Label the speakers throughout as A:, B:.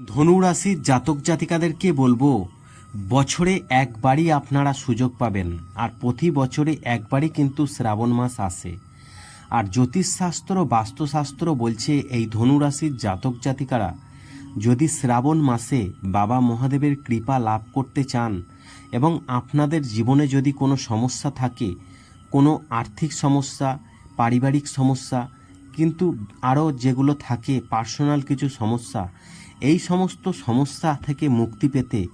A: ধনুরাশির জাতক জাতিকাদেরকে বলব? বছরে একবারই আপনারা সুযোগ পাবেন, আর প্রতি বছরে একবারই কিন্তু শ্রাবণ মাস আসে। আর জ্যোতিষশাস্ত্র, বাস্তুশাস্ত্র বলছে এই ধনুরাশির জাতক জাতিকারা, যদি শ্রাবণ মাসে বাবা মহাদেবের কৃপা লাভ করতে চান এবং আপনাদের জীবনে যদি কোনো সমস্যা থাকে, কোনো আর্থিক সমস্যা, পারিবারিক সমস্যা, কিন্তু আরও যেগুলো থাকে, পার্সোনাল কিছু সমস্যা এই সমস্ত সমস্যা থেকে মুক্তি পেতে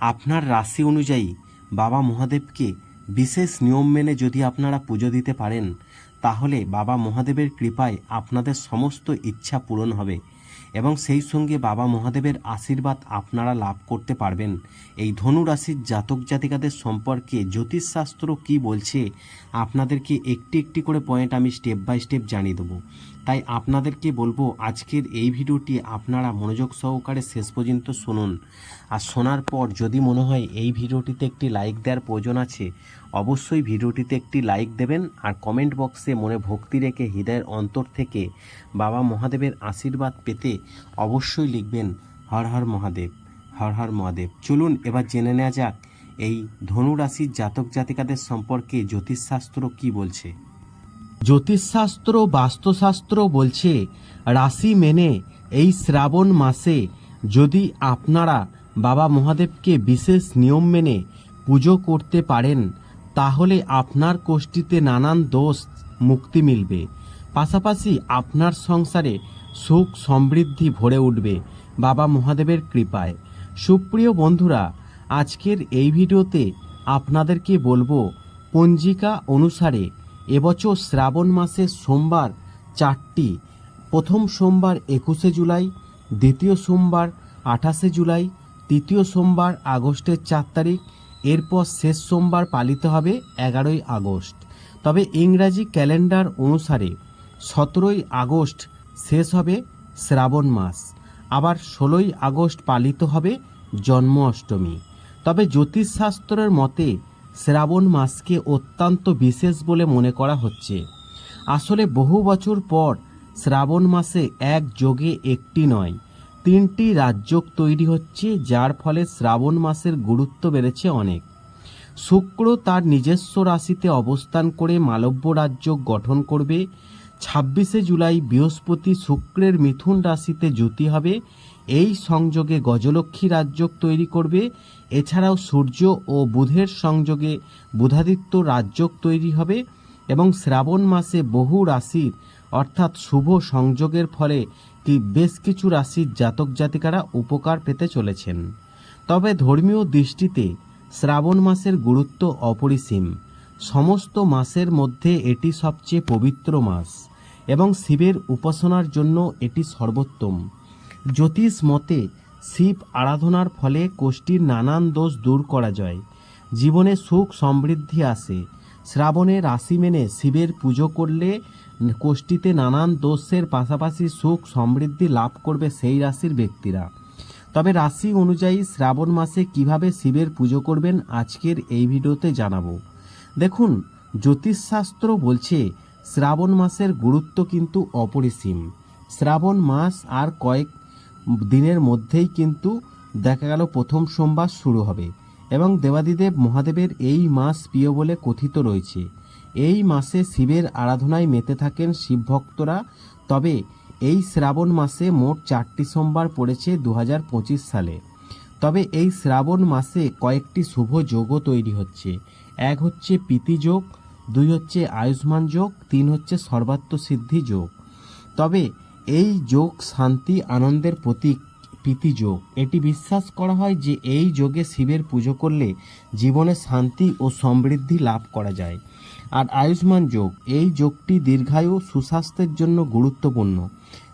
A: আপনার রাশি অনুযায়ী বাবা মহাদেবকে বিশেষ নিয়ম মেনে যদি আপনারা পুজো দিতে পারেন, তাহলে বাবা মহাদেবের কৃপায় আপনাদের সমস্ত ইচ্ছা পূরণ হবে এবং সেই সঙ্গে বাবা মহাদেবের আশীর্বাদ আপনারা লাভ করতে পারবেন। এই ধনু রাশির জাতক জাতিকাদের সম্পর্কে জ্যোতিষশাস্ত্র কি বলছে, আপনাদেরকে একটি একটি করে পয়েন্ট আমি স্টেপ বাই স্টেপ জানিয়ে দেবো। তাই আপনাদেরকে বলব আজকের এই ভিডিওটি আপনারা মনোযোগ সহকারে শেষ পর্যন্ত শুনুন। আর শোনার পর যদি মনে হয় এই ভিডিওটিতে একটি লাইক দেওয়ার প্রয়োজন আছে, অবশ্যই ভিডিওটিতে একটি লাইক দেবেন আর কমেন্ট বক্সে মনে ভক্তি রেখে হৃদয়ের অন্তর থেকে বাবা মহাদেবের আশীর্বাদ পেতে অবশ্যই লিখবেন, হর হর মহাদেব, হর হর মহাদেব। চলুন এবার জেনে নেওয়া যাক, এই ধনু রাশির জাতক জাতিকাদের সম্পর্কে জ্যোতিষশাস্ত্র কি বলছে? জ্যোতিষশাস্ত্র, বাস্তুশাস্ত্র বলছে, রাশি মেনে এই শ্রাবণ মাসে যদি আপনারা বাবা মহাদেবকে বিশেষ নিয়ম মেনে পুজো করতে পারেন, তাহলে আপনার কোষ্ঠীতে নানান দোষ মুক্তি মিলবে। পাশাপাশি আপনার সংসারে সুখ সমৃদ্ধি ভরে উঠবে বাবা মহাদেবের কৃপায়। সুপ্রিয় বন্ধুরা, আজকের এই ভিডিওতে আপনাদেরকে বলব, পঞ্জিকা অনুসারে এবছর শ্রাবণ মাসের সোমবার চারটি। প্রথম সোমবার একুশে জুলাই, দ্বিতীয় সোমবার আঠাশে জুলাই, তৃতীয় সোমবার আগস্টের চার তারিখ, এরপর শেষ সোমবার পালিত হবে এগারোই আগস্ট। তবে ইংরাজি ক্যালেন্ডার অনুসারে সতেরোই আগস্ট শেষ হবে শ্রাবণ মাস। আবার ষোলোই আগস্ট পালিত হবে জন্ম অষ্টমী তবে জ্যোতিষশাস্ত্রের মতে শ্রাবণ মাসকে অত্যন্ত বিশেষ বলে মনে করা হচ্ছে। আসলে বহু বছর পর শ্রাবণ মাসে এক যোগে একটি নয়, তিনটি রাজযোগ তৈরি হচ্ছে, যার ফলে শ্রাবণ মাসের গুরুত্ব বেড়েছে অনেক। শুক্র তার নিজস্ব রাশিতে অবস্থান করে মালব্য রাজ্য গঠন করবে। ছাব্বিশে জুলাই বৃহস্পতি শুক্রের মিথুন রাশিতে জ্যোতি হবে। এই সংযোগে গজলক্ষ্মী রাজযোগ তৈরি করবে। এছাড়াও সূর্য ও বুধের সংযোগে বুধাদিত্য রাজযোগ তৈরি হবে এবং শ্রাবণ মাসে বহু রাশির, অর্থাৎ শুভ সংযোগের ফলে কি বেশ কিছু রাশির জাতক জাতিকারা উপকার পেতে চলেছেন। তবে ধর্মীয় দৃষ্টিতে শ্রাবণ মাসের গুরুত্ব অপরিসীম। সমস্ত মাসের মধ্যে এটি সবচেয়ে পবিত্র মাস এবং শিবের উপাসনার জন্য এটি সর্বোত্তম। জ্যোতিষ মতে, শিব আরাধনার ফলে কোষ্ঠীর নানান দোষ দূর করা যায়। জীবনে সুখ সমৃদ্ধি আসে। শ্রাবণে রাশি মেনে শিবের পুজো করলে কোষ্ঠীতে নানান দোষের পাশাপাশি সুখ সমৃদ্ধি লাভ করবে সেই রাশির ব্যক্তিরা। তবে রাশি অনুযায়ী শ্রাবণ মাসে কীভাবে শিবের পুজো করবেন আজকের এই ভিডিওতে জানাব। দেখুন জ্যোতিষশাস্ত্র বলছে, শ্রাবণ মাসের গুরুত্ব কিন্তু অপরিসীম। শ্রাবণ মাস আর কয়েক দিনের মধ্যেই কিন্তু দেখা গেল প্রথম সোমবার শুরু হবে এবং দেবাদিদেব মহাদেবের এই মাস প্রিয় বলে কথিত রয়েছে। এই মাসে শিবের আরাধনায় মেতে থাকেন শিব ভক্তরা। তবে এই শ্রাবণ মাসে মোট চারটি সোমবার পড়েছে দু হাজার পঁচিশ সালে। তবে এই শ্রাবণ মাসে কয়েকটি শুভ যোগও তৈরি হচ্ছে। এক হচ্ছে প্রীতি যোগ, দুই হচ্ছে আয়ুষ্মান যোগ, তিন হচ্ছে সর্বাত্ম সিদ্ধি যোগ। তবে এই যোগ শান্তি আনন্দের প্রতীক, প্রীতি যোগ। এটি বিশ্বাস করা হয় যে এই যোগে শিবের পুজো করলে জীবনে শান্তি ও সমৃদ্ধি লাভ করা যায়। আর আয়ুষ্মান যোগ, এই যোগটি দীর্ঘায়ু সুস্বাস্থ্যের জন্য গুরুত্বপূর্ণ।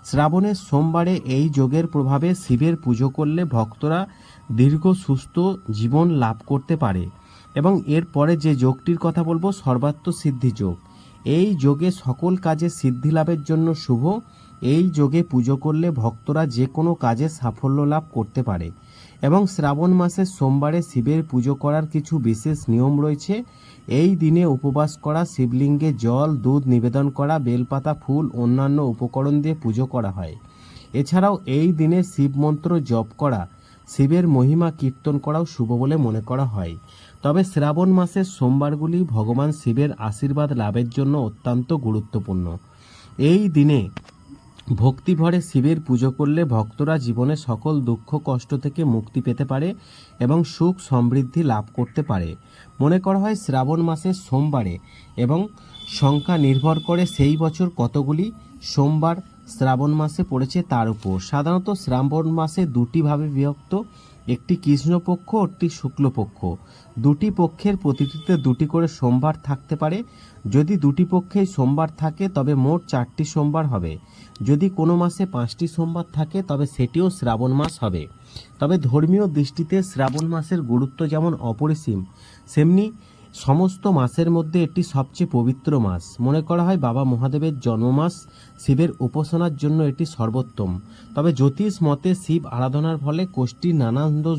A: শ্রাবণের সোমবারে এই যোগের প্রভাবে শিবের পুজো করলে ভক্তরা দীর্ঘ সুস্থ জীবন লাভ করতে পারে। এবং এরপরে যে যোগটির কথা বলব, সর্বাত্ম সিদ্ধি যোগ। এই যোগে সকল কাজে সিদ্ধি লাভের জন্য শুভ এই যোগে পুজো করলে ভক্তরা যে কোনো কাজে সাফল্য লাভ করতে পারে এবং শ্রাবণ মাসের সোমবারে শিবের পুজো করার কিছু বিশেষ নিয়ম রয়েছে। এই দিনে উপবাস করা, শিবলিঙ্গে জল, দুধ নিবেদন করা, বেলপাতা, ফুল, অন্যান্য উপকরণ দিয়ে পুজো করা হয়। এছাড়াও এই দিনে শিব মন্ত্র জপ করা, শিবের মহিমা কীর্তন করাও শুভ বলে মনে করা হয়। তবে শ্রাবণ মাসের সোমবারগুলি ভগবান শিবের আশীর্বাদ লাভের জন্য অত্যন্ত গুরুত্বপূর্ণ। এই দিনে ভক্তিভরে শিবের পুজো করলে ভক্তরা জীবনে সকল দুঃখ, কষ্ট থেকে মুক্তি পেতে পারে এবং সুখ সমৃদ্ধি লাভ করতে পারে। মনে করা হয় শ্রাবণ মাসের সোমবারে এবং সংখ্যা নির্ভর করে সেই বছর কতগুলি সোমবার শ্রাবণ মাসে পড়েছে তার উপর। সাধারণত শ্রাবণ মাসে দুটিভাবে বিভক্ত। একটি কৃষ্ণপক্ষ, একটি শুক্লপক্ষ। দুটি পক্ষের প্রতিটিতে দুটি করে সোমবার থাকতে পারে। যদি দুটি পক্ষেই সোমবার থাকে, তবে মোট চারটি সোমবার হবে। যদি কোনো মাসে পাঁচটি সোমবার থাকে, তবে সেটিও শ্রাবণ মাস হবে। তবে ধর্মীয় দৃষ্টিতে শ্রাবণ মাসের গুরুত্ব যেমন অপরিসীম, সেমনি সমস্ত মাসের মধ্যে এটি সবচেয়ে পবিত্র মাস। মনে করা হয় বাবা মহাদেবের জন্মমাস, শিবের উপাসনার জন্য এটি সর্বোত্তম। তবে জ্যোতিষ মতে শিব আরাধনার ফলে কোষ্ঠীর নানান দোষ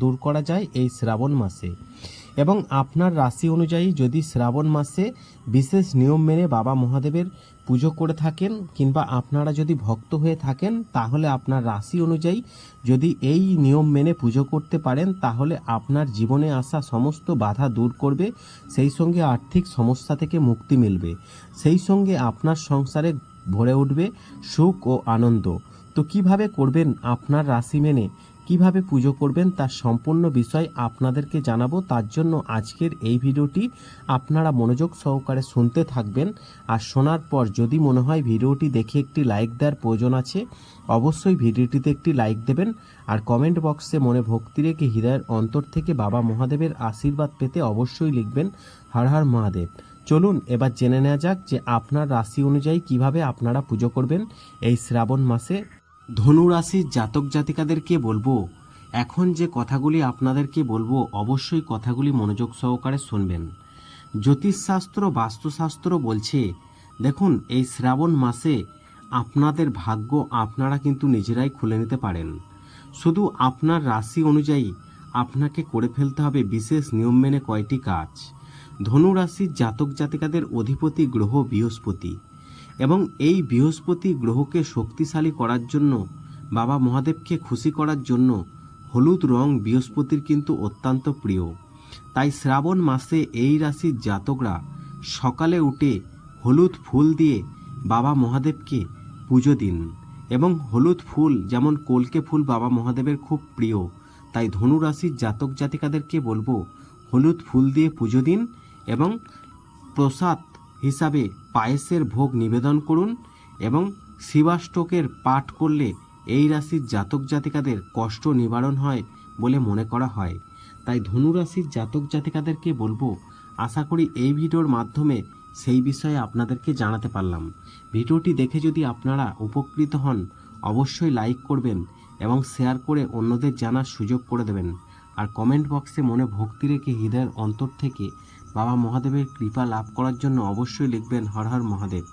A: দূর করা যায় এই শ্রাবণ মাসে। এবং আপনার রাশি অনুযায়ী যদি শ্রাবণ মাসে বিশেষ নিয়ম মেনে বাবা মহাদেবের পুজো করে থাকেন কিংবা আপনারা যদি ভক্ত হয়ে থাকেন, তাহলে আপনার রাশি অনুযায়ী যদি এই নিয়ম মেনে পুজো করতে পারেন, তাহলে আপনার জীবনে আসা সমস্ত বাধা দূর করবে, সেই সঙ্গে আর্থিক সমস্যা থেকে মুক্তি মিলবে। সেই সঙ্গে আপনার সংসারে ভরে উঠবে সুখ ও আনন্দ। তো কীভাবে করবেন আপনার রাশি মেনে? কীভাবে পুজো করবেন তার সম্পূর্ণ বিষয় আপনাদেরকে জানাব। তার জন্য আজকের এই ভিডিওটি আপনারা মনোযোগ সহকারে শুনতে থাকবেন। আর শোনার পর যদি মনে হয় ভিডিওটি দেখে একটি লাইক দেওয়ার প্রয়োজন আছে, অবশ্যই ভিডিওটিতে একটি লাইক দেবেন। আর কমেন্ট বক্সে মনে ভক্তি রেখে হৃদয়ের অন্তর থেকে বাবা মহাদেবের আশীর্বাদ পেতে অবশ্যই লিখবেন, হর হর মহাদেব। চলুন এবার জেনে নেওয়া যাক যে আপনার রাশি অনুযায়ী কীভাবে আপনারা পুজো করবেন এই শ্রাবণ মাসে। ধনু রাশির জাতক জাতিকাদেরকে বলব, এখন যে কথাগুলি আপনাদেরকে বলব, অবশ্যই কথাগুলি মনোযোগ সহকারে শুনবেন। জ্যোতিষশাস্ত্র, বাস্তুশাস্ত্র বলছে, দেখুন, এই শ্রাবণ মাসে আপনাদের ভাগ্য আপনারা কিন্তু নিজেরাই খুলে নিতে পারেন। শুধু আপনার রাশি অনুযায়ী আপনাকে করে ফেলতে হবে বিশেষ নিয়ম মেনে কয়টি কাজ। ধনু রাশির জাতক জাতিকাদের অধিপতি গ্রহ বৃহস্পতি। এবং এই বৃহস্পতি গ্রহকে শক্তিশালী করার জন্য, বাবা মহাদেবকে খুশি করার জন্য হলুদ রং বৃহস্পতির কিন্তু অত্যন্ত প্রিয়। তাই শ্রাবণ মাসে এই রাশির জাতকরা সকালে উঠে হলুদ ফুল দিয়ে বাবা মহাদেবকে পুজো দিন এবং হলুদ ফুল যেমন কলকে ফুল বাবা মহাদেবের খুব প্রিয়, তাই ধনু রাশির জাতক জাতিকাদেরকে বলব হলুদ ফুল দিয়ে পুজো দিন এবং প্রসাদ হিসাবে পায়েসের ভোগ নিবেদন করুন এবং শিবাষ্টকের পাঠ করলে এই রাশির জাতক জাতিকাদের কষ্ট নিবারণ হয় বলে মনে করা হয়। তাই ধনু রাশির জাতক জাতিকাদেরকে বলব, আশা করি এই ভিডিওর মাধ্যমে সেই বিষয়ে আপনাদেরকে জানাতে পারলাম। ভিডিওটি দেখে যদি আপনারা উপকৃত হন, অবশ্যই লাইক করবেন এবং শেয়ার করে অন্যদের জানার সুযোগ করে দেবেন। আর কমেন্ট বক্সে মনে ভক্তি রেখে হৃদয়ের অন্তর থেকে বাবা মহাদেবের কৃপা লাভ করার জন্য অবশ্যই লিখবেন হর হর মহাদেব।